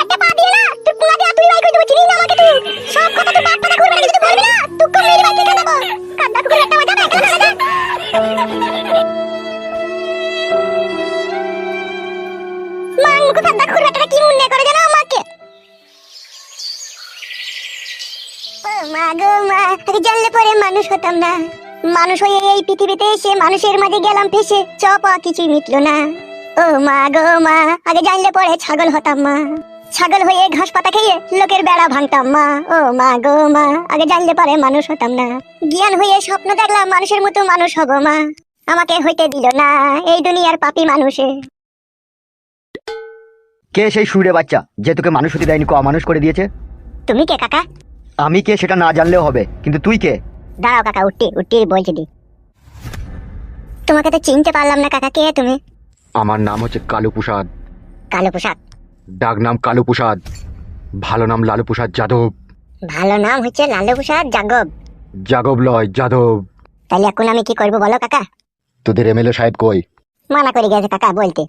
একটা পা দিয়ে না তুই পুরা দিয়ে তুই করে দেবো চিনি না আমাকে তুই? সব কথা তুই বাপ পাতা করবে কিছু বলবি না? তুই কম মেরে বাই থেকে দেবো কাদা কুকুর একটা বাজা দেখা না? মান মুখ কাদা কুকুর একটা কি মুন্নে করে জানো আমাকে? মা মা, আগে জানলে পরে মানুষ হতাম না। মানুষ হয়ে এই পৃথিবীতে এসে মানুষের মাঝে গেলাম, ফেসে চপা কিছুই মিটলো না। ও মা গো মা আগে জানলে পরে ছাগল হতাম মা। ছাগল হয়ে ঘাস পাতা খেয়ে লোকের বেড়া ভাঙতাম মা। ও মা গো মা আগে জানলে পরে মানুষ হতাম না। জ্ঞান হয়ে স্বপ্ন দেখলাম মানুষের মতো মানুষ হব মা। আমাকে হইতে দিল না এই দুনিয়ার পাপি মানুষে। কে সেই সুরে বাচ্চা যে তোকে মানুষ হতে দেয়নি মানুষ করে দিয়েছে? তুমি কে কাকা? আমি কে সেটা না জানলেও হবে কিন্তু তুই কে? দাঁড়াও কাকা উঠটি উঠটি বলছি দি। তোমাকে তো চিনতে পারলাম না কাকা কে তুমি? আমার নাম হচ্ছে কালু প্রসাদ কালো পোশাক ডাক নাম কালু প্রসাদ ভালো নাম লালু প্রসাদ যাদব। ভালো নাম হচ্ছে লালু প্রসাদ জাগব যাদব লয় যাদব। তাহলে এখন আমি কি করব বলো কাকা? তোদের এমএলএ সাহেব কই? মানা করে গেছে কাকা বলতে।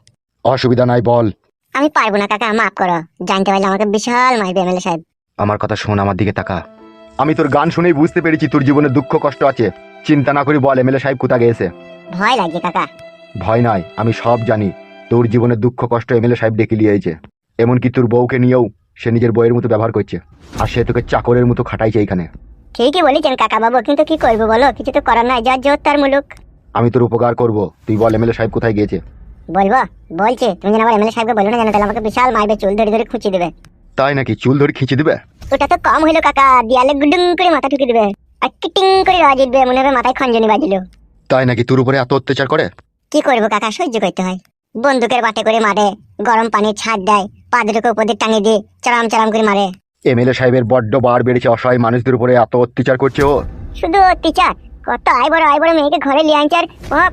অসুবিধা নাই বল। আমি পারব না কাকা মাফ করো। জানতে পারলে আমাকে বিশাল মারবে এমএলএ সাহেব। আমার কথা শোন আমার দিকে তাকা। আমি তোর গান শুনেই বুঝতে পেরেছি তোর জীবনে দুঃখ কষ্ট আছে। চিন্তা না করি বল এমএলএ সাহেব কোথা গেছে? ভয় লাগে কাকা। ভয় নাই আমি সব জানি। তোর জীবনে দুঃখ কষ্ট এমএলএ সাহেব ডেকে লিয়েছে এমনকি তোর বউকে নিয়েও সে নিজের বইয়ের মতো ব্যবহার করছে। আর সে তোকে চাকরের মতো খাটাইছে এইখানে। ঠিকই বলেছেন কাকা বাবু কিন্তু কি করব বলো? কিছু তো করার নাই যার জোর তার মুলুক। আমি তোর উপকার করব। তুই বল এমএলএ সাহেব কোথায় গিয়েছে? বলব? বলছি তুমি যেন আবার এমএলএ সাহেবকে বলো না জানো তাহলে আমাকে বিশাল মারবে চুল ধরে ধরে খুঁচি দেবে। তাই নাকি? চুল ধরে খিঁচে দিবে? ওটা তো কম হইল কাকা দিয়ালে গুডুং করে মাথা ঠুকে দেবে। আর টিটিং করে দিবে মনে হবে মাথায় খঞ্জনি বাজিলো। তাই নাকি তোর উপরে এত অত্যাচার করে? কি করব কাকা সহ্য করতে হয়। বন্দুকের বাটে করে মারে গরম পানির ছাদ দেয় পাদরকে উপর দিয়ে টাঙিয়ে দিয়ে চড়াম চড়াম করে মারে। এমএলএ সাহেবের বড্ড বার বেড়েছে অসহায় মানুষদের উপরে এত অত্যাচার করছে ও। শুধু টিচার কত আই বড় আই বড় মেয়েকে ঘরে লিয়ে আনছে আর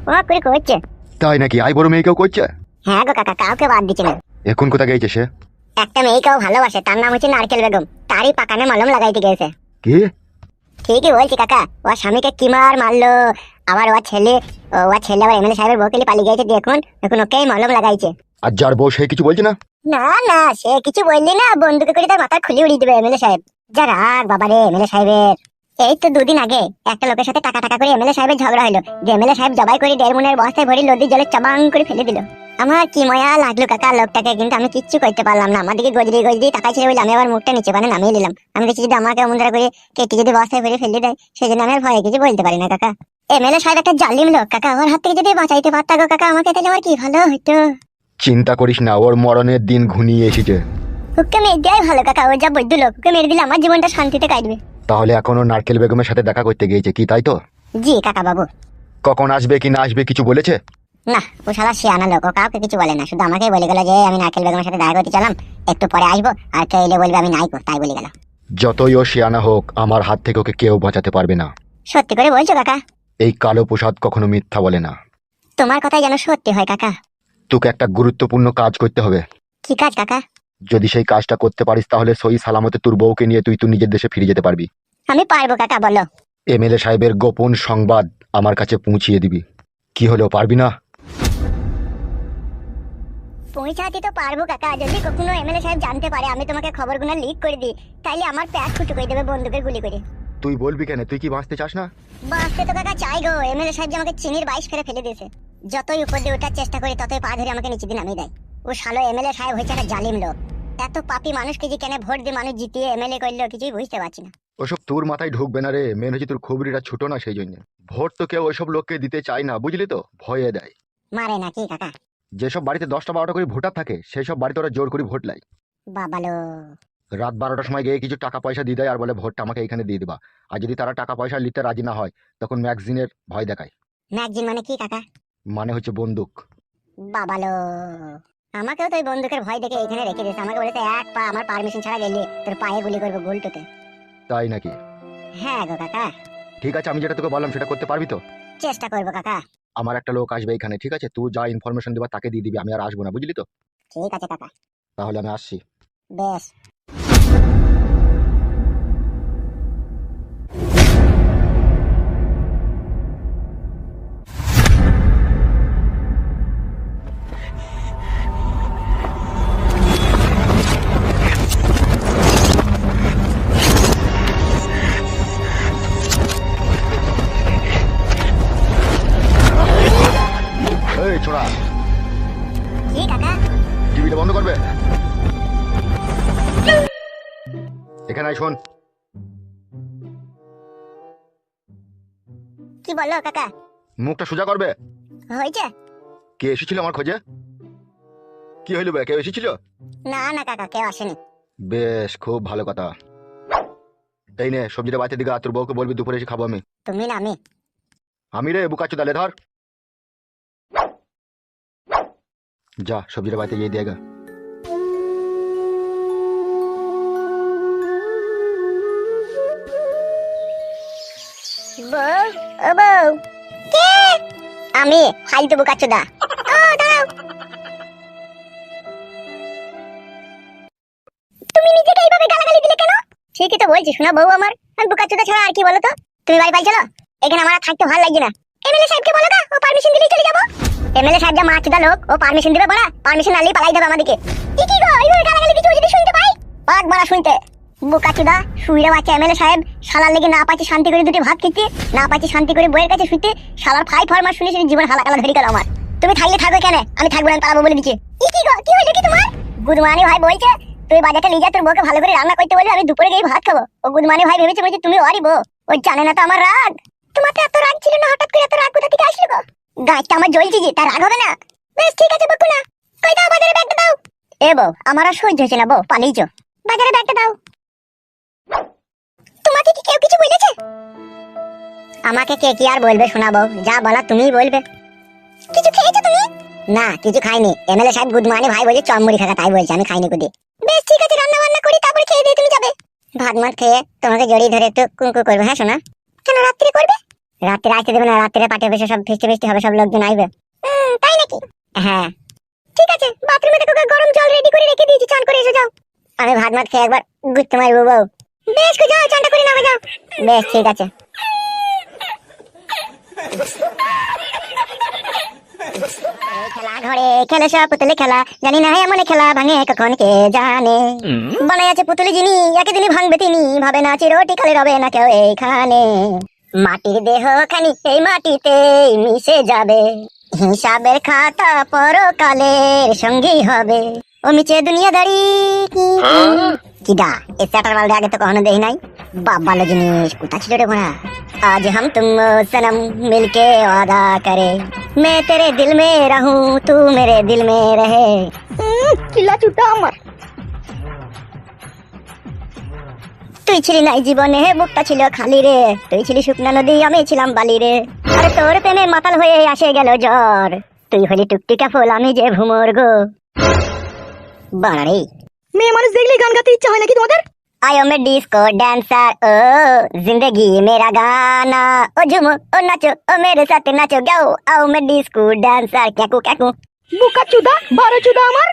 পপ করে করছে। তাই নাকি আই বড় মেয়েকেও করছে? হ্যাঁ গো কাকা কাউকে বাদ দিচ্ছে না। এখন কোথা গেছে সে? একটা মেয়েকেও ভালোবাসে তার নাম হচ্ছে নারকেল বেগম। তারই পাকানে মলম লাগাইতে গেছে। কি? ঠিকই বলছি কাকা ও স্বামীকে কি মার মারলো? আবার ও ছেলে ও ও ছেলে আবার এমএলএ সাহেবের বউকে পালিয়ে গেছে দেখুন এখন ওকেই মলম লাগাইছে। আর যার বউ সে কিছু বলছে না? না না সে কিছু বললি না বন্দুকে করে তার মাথা খুলে উড়িয়ে দেবে এমএলএ সাহেব। যা রাগ বাবা রে এমএলএ সাহেবের। এই তো দুদিন আগে একটা লোকের সাথে টাকা টাকা করে এমএলএ সাহেবের ঝগড়া হলো যে এমএলএ সাহেব জবাই করে দেড় মনের বস্তায় ভরি নদীর জলে চাবাং করে ফেলে দিল। আমার কি ময়া লাগল কাকা লোকটাকে কিন্তু আমি কিচ্ছু করতে পারলাম না। আমার দিকে গজরি গজরি টাকা ছিল বলে আমি আবার মুখটা নিচে পানে নামিয়ে নিলাম। আমি দেখছি যদি আমাকে এমন করে কেটে যদি বস্তায় ভরে ফেলে দেয় সেই জন্য আমি আর ভয়ে কিছু বলতে পারি না কাকা। এমএলএ সাহেব একটা জালিম লোক। কাকা ওর হাত থেকে যদি বাঁচাইতে পারতা গো কাকা আমাকে তাহলে আমার কি ভালো হতো চিন্তা করিস না ওর মরণের দিন ঘনিয়ে এসেছে। ওকে মেরে দেওয়াই ভালো কাকা ও যা বৈদ্য লোক ওকে মেরে দিলে আমার জীবনটা শান্তিতে কাটবে। তাহলে এখনও নারকেল বেগমের সাথে দেখা করতে গিয়েছে কি তাই তো? জি কাকা বাবু। কখন আসবে কি না আসবে কিছু বলেছে? না ও সারা শিয়ানা লোক ও কাউকে কিছু বলে না শুধু আমাকেই বলে গেল যে আমি নারকেল বেগমের সাথে দেখা করতে চালাম একটু পরে আসব আর কেউ এলে বলবে আমি নাইকো তাই বলে গেল। যতই ও শিয়ানা হোক আমার হাত থেকে ওকে কেউ বাঁচাতে পারবে না। সত্যি করে বলছো কাকা? এই কালো প্রসাদ কখনো মিথ্যা বলে না। তোমার কথাই যেন সত্যি হয় কাকা। তোকে একটা গুরুত্বপূর্ণ কাজ করতে হবে। কি কাজ কাকা? যদি সেই কাজটা করতে পারিস তাহলে সই সালামতে তোর বউকে নিয়ে তুই তুই নিজের দেশে ফিরে যেতে পারবি। আমি পারব কাকা বলো। এমএলএ সাহেবের গোপন সংবাদ আমার কাছে পৌঁছিয়ে দিবি। কি হলো পারবি না? পৌঁছাতে তো পারব কাকা। যদি কখনো এমএলএ সাহেব জানতে পারে আমি তোমাকে খবরগুলো লিক করে দিই। তাইলে আমার প্যাক ফুটু করে দেবে বন্দুকের গুলি করে। তুই বলবি কেন? তুই কি বাঁচতে চাস না? বাঁচতে তো কাকা চাই গো। এমএলএ সাহেব যে আমাকে চিনির বাইশ ফেরে ফেলে দিয়েছে। যতই উপর দিয়ে ওঠার চেষ্টা করি ততই পা ধরে আমাকে নিচে দিয়ে নামিয়ে দেয়। ও শালো এমএলএ সাহেব হয়েছে একটা জালিম লোক। এত পাপি মানুষকে যে কেন ভোট দিয়ে মানুষ জিতিয়ে এমএলএ করল কিছুই বুঝতে পারছি না। ওসব তোর মাথায় ঢুকবে না রে। মেন হচ্ছে তোর খবরিটা ছোট না সেই জন্য। ভোট তো কেউ ওইসব লোককে দিতে চায় না বুঝলি তো? ভয়ে দেয়। মারে নাকি কাকা? যেসব বাড়িতে দশটা বারোটা করে ভোটার থাকে সেই সব বাড়িতে ওরা জোর করে ভোট লাই। বাবালো। রাত বারোটার সময় গিয়ে কিছু টাকা পয়সা দিয়ে দেয় আর বলে ভোটটা আমাকে এখানে দিয়ে দিবা। আর যদি তারা টাকা পয়সা নিতে রাজি না হয় তখন ম্যাগজিনের ভয় দেখায়। ম্যাগজিন মানে কি কাকা? মানে হচ্ছে বন্দুক। বাবালো! আমাকেও তো ওই বন্দুকের ভয় দেখে এখানে রেখে দিয়েছে। আমাকে বলেছে এক পা আমার পারমিশন ছাড়া গেলে তোর পায়ে গুলি করব গুলটুতে তাই নাকি? হ্যাঁ গো কাকা। ঠিক আছে আমি যেটা তোকে বললাম সেটা করতে পারবি তো? চেষ্টা করব কাকা। আমার একটা লোক আসবে এখানে ঠিক আছে? তুই যা ইনফরমেশন দিবা তাকে দিয়ে দিবি আমি আর আসব না বুঝলি তো? ঠিক আছে কাকা। তাহলে আমি আসছি। বেশ। চিল্লে বন্ধ করবে? এখানে আয় শোন। কি বলো কাকা? মুখটা সোজা করবে? হয়েছে? কে এসেছিল আমার খোঁজে? কি হইল বে? কেউ এসেছিল? না না কাকা কেউ আসেনি। বেশ খুব ভালো কথা। এই নে সবজিটা বাড়িতে দিকে তোর বউকে বলবি দুপুরে এসে খাব আমি। তুমি না আমি। আমি রে বুকাচ্ছ তাহলে ধর। যা সবজিটা বাড়িতে গিয়ে কে? আমি ফালতু দাঁড়াও। তুমি নিজেকে এইভাবে গালাগালি দিলে কেন? ঠিকই তো বলছি শোনা বউ আমার। আমি বোকাচোদা ছাড়া আর কি বলো তো? তুমি বাড়ি পাই চলো এখানে আমার থাকতে ভালো লাগছে না। এমএলএ সাহেবকে বলো গা ও পারমিশন দিলেই চলে যাব। এমএলএ সাহেব যা মাছদা লোক, ও পারমিশন দিবে বলা? পারমিশন নালেই পালাই দেবে আমাদেরকে। কি কি গো? এইভাবে গালাগালি ও যদি শুনতে পাই? পাক বলা শুনতে। বোকাচুদা শুইরে বাচ্চা এমএলএ সাহেব। শালার লেগে না পাচ্ছি শান্তি করে দুটি ভাত খেতে, না পাচ্ছি শান্তি করে বইয়ের কাছে শুতে শালার ফাই ফরমা শুনে শুনে জীবন হালা কালা ধরি গেল আমার। তুমি থাকলে থাকবে কেন আমি থাকব না পালাবো বলে দিচ্ছি। কি কি গো? কি হইল কি তোমার? গুদমানি ভাই বলছে, তুই বাজারটা নিয়ে যা, তোর বউকে ভালো করে রান্না করতে বলে আমি দুপুরে গিয়ে ভাত খাব। ও গুদমানি ভাই ভেবেছে বলছে তুমি অরি বউ। ও জানে না তো আমার রাগ। তোমার তো এত রাগ ছিল না, হঠাৎ করে এত রাগ কোথা থেকে আসলো গো? গাছটা আমার জ্বলছে যে তার রাগ হবে না? বেশ, ঠিক আছে দাও, বাজারে ব্যাগটা দাও। এ বউ, আমার আর সহ্য না, বউ বাজারে ব্যাগটা দাও। তোমাকে কি কেউ কিছু বলেছে? আমাকে কে কি আর বলবে যা বলা তুমিই বলবে। কিছু খেয়েছো তুমি? না, কিছু খাইনি। এমএলএ সাহেব গুড মর্নিং, ভাই বলছে চমড়ি খাকা তাই বলছে, আমি খাইনি কুদি। বেশ, ঠিক আছে রান্না বান্না করি, তারপরে খেয়ে দিয়ে তুমি যাবে। ভাত মাত খেয়ে তোমাকে জড়িয়ে ধরে একটু কুঙ্কু করবে হ্যাঁ শোনা? কেন, রাত্রি করবে? রাত্রে আসতে দেবে না রাত্রে পাটে বসে সব ফিস্টি ফিস্টি হবে সব লোকজন আইবে তাই নাকি? হ্যাঁ। ঠিক আছে বাথরুমে দেখো গরম জল রেডি করে রেখে দিয়েছি চান করে এসে যাও। আমি ভাত মাত খেয়ে একবার গুছতে মারবো বউ। বেশ কো যাও চানটা করে নামে যাও। বেশ ঠিক আছে। খেলা ঘরে খেলে সব পুতুলে খেলা। জানি না এমন খেলা ভাঙে কখন কে জানে। বানাই আছে পুতুলি যিনি একদিনই ভাঙবে তিনি। ভাবে না চিরটি কালে রবে না কেউ এইখানে। মাটির দেহ খানি এই মাটিতে মিশে যাবে হিসাবের খাতা পরকালের সঙ্গী হবে ও মিচে দুনিয়াদারি কি কিডা এ স্যাটার মাল আগে তো কখনো দেই নাই বাপ ভালো জিনিস কোথা ছিল রে ঘোড়া आज हम तुम सनम मिलके वादा करे मैं तेरे दिल में रहूं तू मेरे दिल में रहे কিলা চুটা আমার তুই ছিলি নাই জীবনে বুকটা ছিল খালি রে তুই ছিলি শুকনা নদী আমি ছিলাম বালি রে আরে তোর প্রেমে মাতাল হয়ে আসে গেল জ্বর তুই হলি টুকটিকা ফুল আমি যে ভুমর গো বাড়ারে মেয়ে মানুষ দেখলে গান গাতে ইচ্ছা হয় নাকি তোমাদের आयो मैं डिस्को डांसर ओ जिंदगी मेरा गाना ओ झूमो ओ नाचो ओ मेरे साथ नाचो गाओ आओ मैं डिस्को डांसर क्याकू क्याकू বোকা চুদা বারো চুদা আমার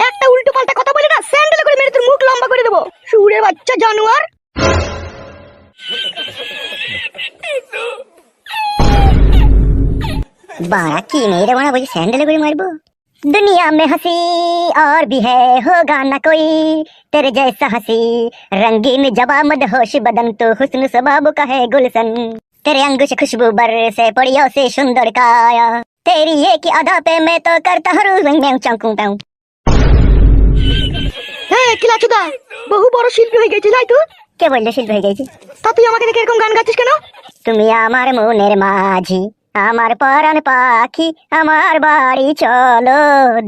একটা উল্টো পাল্টা কথা বলে না স্যান্ডেল করে মেরে তোর মুখ লম্বা করে দেবো সুরে বাচ্চা জানোয়ার बारा की नहीं रे बना मुझे सैंडल कोई मारबो दुनिया में हंसी और भी है होगा ना कोई तेरे जैसा हंसी रंगीन जबा मदहोश बदन तो हुस्न सबाब का है गुलशन तेरे अंगूश खुशबू बर से पड़ियों से सुंदर काया तेरी एक ही अदा पे मैं तो करता हूँ मैं चौंकू पाऊं হ্যাঁ কিলা চুদা বহু বড় শিল্পী হয়ে গেছিস তাই তো? কে বলল শিল্প হয়ে গেছি? তা তুই আমাকে দেখে এরকম গান গাচ্ছিস কেন? তুমি আমার মনের মাঝি আমার পরাণ পাখি আমার বাড়ি চলো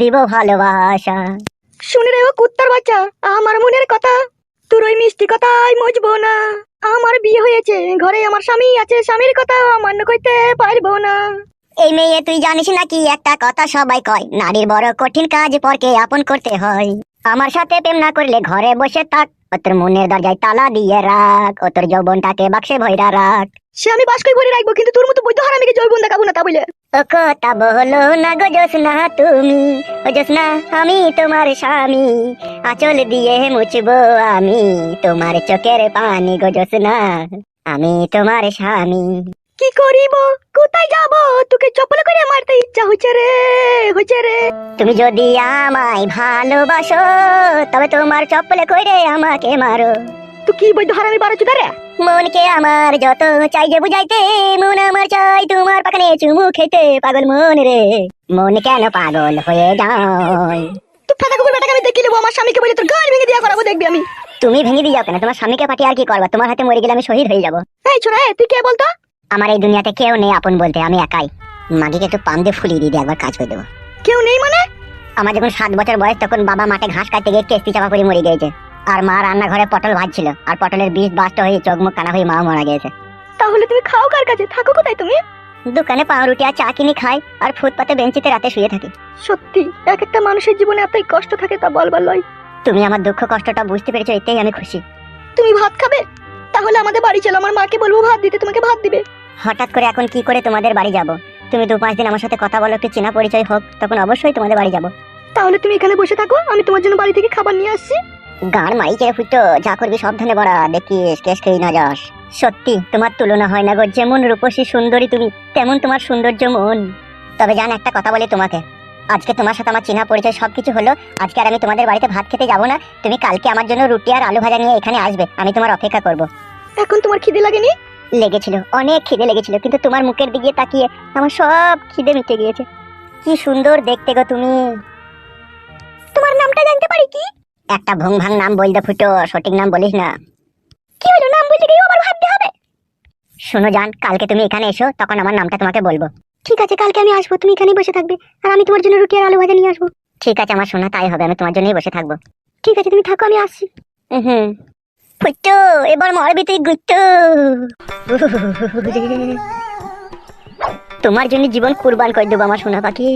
দিব ভালোবাসা। শুনে রে ও কুত্তার বাচ্চা আমার মনের কথা। তোর ওই মিষ্টি কথাই মজবো না। আমার বিয়ে হয়েছে ঘরে আমার স্বামী আছে স্বামীর কথা মান্য করতে পারব না। এই মেয়ে তুই জানিস নাকি একটা কথা সবাই কয়? নারীর বড় কঠিন কাজ পরকে আপন করতে হয়। আমার সাথে প্রেম না করলে ঘরে বসে থাক। ও তোর মনের দরজায় তালা দিয়ে রাখ। ও তোর যৌবনটাকে বাক্সে ভৈরা রাখ। সে আমি বাস করে ভরে রাখব কিন্তু তোর মতো বৈধ হারামিকে জৈবন দেখাবো না তা বলে। ও কথা বলো না গো জোসনা তুমি। ও জোসনা আমি তোমার স্বামী। আঁচল দিয়ে মুছবো আমি। তোমার চোখের পানি গো জোসনা আমি তোমার স্বামী। কি করিব কোথায় যাব? তোকে চপল করে মারতে ইচ্ছা হচ্ছে রে হচ্ছে রে। তুমি যদি আমায় ভালোবাসো তবে তোমার চপ্পলে কইরে আমাকে মারো। তুই কি বৈধ হারামি বারো চুদা রে মনকে আমার যত চাই যে বুঝাইতে মন আমার চাই তোমার পাখানে চুমু খেতে পাগল মন রে। মন কেন পাগল হয়ে যায়? তুই ফেটা কুকুর বেটাকে আমি দেখি নেব আমার স্বামীকে বলে তোর গাড়ি ভেঙে দিয়া করাবো দেখবি আমি। তুমি ভেঙে দিয়ে যাও কেন? তোমার স্বামীকে পাঠিয়ে আর কি করবা? তোমার হাতে মরে গেলে আমি শহীদ হয়ে যাব। এই ছোড়া তুই কে বলতো? আমার এই দুনিয়াতে কেউ নেই আপন বলতে আমি একাই। মাগিকে একটু পাম দিয়ে ফুলিয়ে দিয়ে একবার কাজ করে দেবো। কেউ নেই মানে? আমার যখন সাত বছর বয়স তখন বাবা মাঠে ঘাস কাটতে গিয়ে কেস্তি চাপা পড়ে মরে গিয়েছে। আর মা রান্নাঘরে পটল ভাজছিল আর পটলের বীজ বাস্ট হয়ে চোখ মুখ কানা হয়ে মা মারা গিয়েছে। তাহলে তুমি খাও কার কাছে? থাকো কোথায় তুমি? দোকানে পাউরুটি আর চা কিনে খাই আর ফুটপাতে বেঞ্চিতে রাতে শুয়ে থাকি। সত্যি এক একটা মানুষের জীবনে এতই কষ্ট থাকে তা বলবার লয়। তুমি আমার দুঃখ কষ্টটা বুঝতে পেরেছ এতেই আমি খুশি। তুমি ভাত খাবে? তাহলে আমাদের বাড়ি চলো আমার মাকে বলব ভাত দিতে তোমাকে ভাত দিবে। হঠাৎ করে এখন কি করে তোমাদের বাড়ি যাব? তুমি দু পাঁচ দিন আমার সাথে কথা বলো একটু চেনা পরিচয় হোক তখন অবশ্যই তোমাদের বাড়ি যাব। তাহলে তুমি এখানে বসে থাকো আমি তোমার জন্য বাড়ি থেকে খাবার নিয়ে আসছি। গান মারি চেয়ে ফুটো যা করবি সাবধানে বড়া দেখিস কেস খেয়ে না যাস। সত্যি তোমার তুলনা হয় না গো যেমন রূপসী সুন্দরী তুমি তেমন তোমার সৌন্দর্য মন। তবে জান একটা কথা বলি তোমাকে। আজকে তোমার সাথে আমার চেনা পরিচয় সবকিছু হলো আজকে আর আমি তোমাদের বাড়িতে ভাত খেতে যাব না তুমি কালকে আমার জন্য রুটি আর আলু ভাজা নিয়ে এখানে আসবে আমি তোমার অপেক্ষা করব। এখন তোমার খিদে লাগেনি? লেগেছিল, অনেক খিদে লেগেছিল, কিন্তু তোমার মুখের দিকে তাকিয়ে আমার সব খিদে মিটে গিয়েছে। কি সুন্দর দেখতে গো তুমি। তোমার নামটা জানতে পারি কি? একটা ভং ভাং নাম বলতে ফুটো, সঠিক নাম বলিস না। কি হলো, নাম বলতে গিয়ে আবার ভাবতে হবে? শোনো জান, কালকে তুমি এখানে এসো, তখন আমার নামটা তোমাকে বলব। ঠিক আছে, কালকে আমি আসব, তুমি এখানেই বসে থাকবে, আর আমি তোমার জন্য রুটি আর আলু ভাজা নিয়ে আসব। ঠিক আছে, আমার শোনা, তাই হবে, আমি তোমার জন্যই বসে থাকব। ঠিক আছে, তুমি থাকো, আমি আসছি। হুম। ফুটো এবার মারবি তুই গুট্টু তোমার জন্য জীবন কুরবান করে দেবো আমার সোনা পাখি।